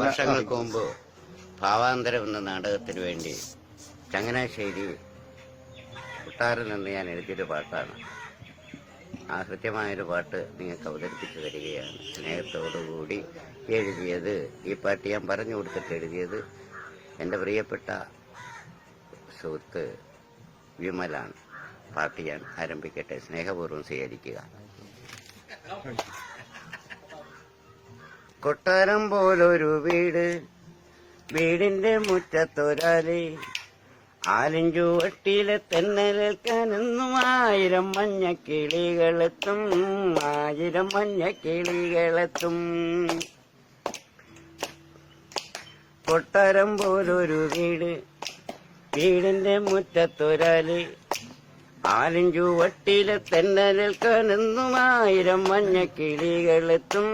വർഷങ്ങൾക്ക് മുമ്പ് ഭാവാന്തരം എന്ന നാടകത്തിന് വേണ്ടി ചങ്ങനാശ്ശേരി കുട്ടാറിൽ നിന്ന് ഞാൻ എഴുതിയൊരു പാട്ടാണ്. ആ കൃത്യമായൊരു പാട്ട് നിങ്ങൾക്ക് അവതരിപ്പിച്ചു തരികയാണ്. സ്നേഹത്തോടുകൂടി എഴുതിയത് ഈ പാട്ട് ഞാൻ പറഞ്ഞു കൊടുത്തിട്ട് എഴുതിയത് എന്റെ പ്രിയപ്പെട്ട സുഹൃത്ത് വിമലാണ്. പാട്ട് ഞാൻ ആരംഭിക്കട്ടെ. സ്നേഹപൂർവം സ്വീകരിക്കുക. കൊട്ടാരം പോലൊരു വീട്. വീടിന്റെ മുറ്റത്തൊരാൽ ആലിഞ്ചുവട്ടിയിലെ തെന്നലേൽക്കാനെന്നും ആയിരം മഞ്ഞ കിളികളെത്തും ആയിരം മഞ്ഞ കിളികളെത്തും കൊട്ടാരം പോലൊരു വീട്. വീടിന്റെ മുറ്റത്തൊരാൽ ആലിഞ്ചുവട്ടിയിലെ തെന്നലേൽക്കാനെന്നും ആയിരം മഞ്ഞ കിളികളെത്തും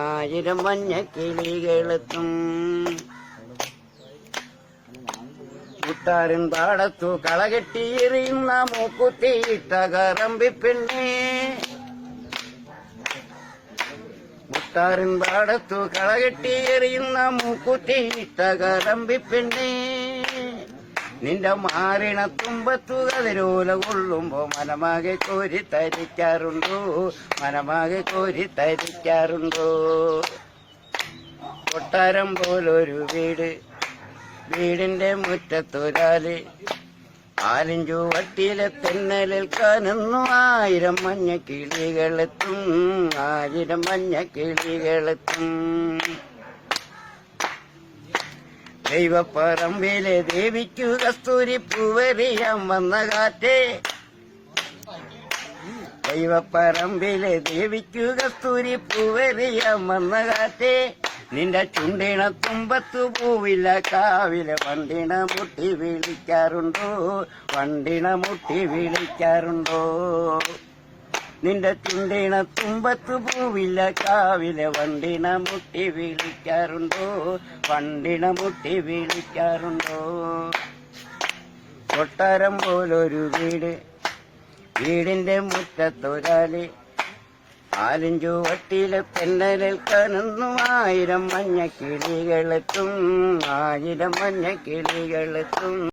ആയിരം മഞ്ഞ കിളികളെത്തും. പാടത്തു കളകെട്ടി എറിയുന്ന മൂക്കുത്തിയിട്ട കറമ്പി പെണ്ണേ. മുട്ടാറിൻ പാടത്തു കളകെട്ടി എറിയുന്ന മൂക്കുത്തിയിട്ട കറമ്പി പെണ്ണേ. നിന്റെ മാറിണ തുമ്പത്തു കതിരോല കൊള്ളുമ്പോ മനമാകെ കോരി തരിക്കാറുണ്ടോ? മനമാകെ കോരി തരിക്കാറുണ്ടോ? കൊട്ടാരം പോലൊരു വീട് വീടിന്റെ മുറ്റത്തൊരാൽ. ആലിഞ്ചു വട്ടിയിലെ കനുന്നു ആയിരം മഞ്ഞ കിളികളെത്തും ആയിരം മഞ്ഞ കിളികളെത്തും ദൈവപ്പറമ്പിലെ ദേവിക്കു കസ്തൂരി പൂവറിയാൻ വന്ന കാറ്റേ. ദൈവപ്പറമ്പിലെ ദേവിക്കു കസ്തൂരി പൂവറിയാൻ വന്ന കാറ്റേ. നിന്റെ ചുണ്ടിണ തുമ്പത്തു പൂവില്ല കാവിലെ വണ്ടിണ മുട്ടി വിളിക്കാറുണ്ടോ? വണ്ടിണ മുട്ടി വിളിക്കാറുണ്ടോ? നിന്റെ ചുണ്ടിണ തുമ്പത്ത് പൂവില്ല കാവിലെ വണ്ടിണ മുട്ടി വിളിക്കാറുണ്ടോ? വണ്ടിണ മുട്ടി വിളിക്കാറുണ്ടോ? കൊട്ടാരം പോലൊരു വീട് വീടിന്റെ മുറ്റത്തൊരാൽ. ആലിഞ്ചു വട്ടിയിലെ തെന്നലേൽക്കാനെന്നും ആയിരം മഞ്ഞ കിളികളെത്തും ആയിരം മഞ്ഞ കിളികളെത്തും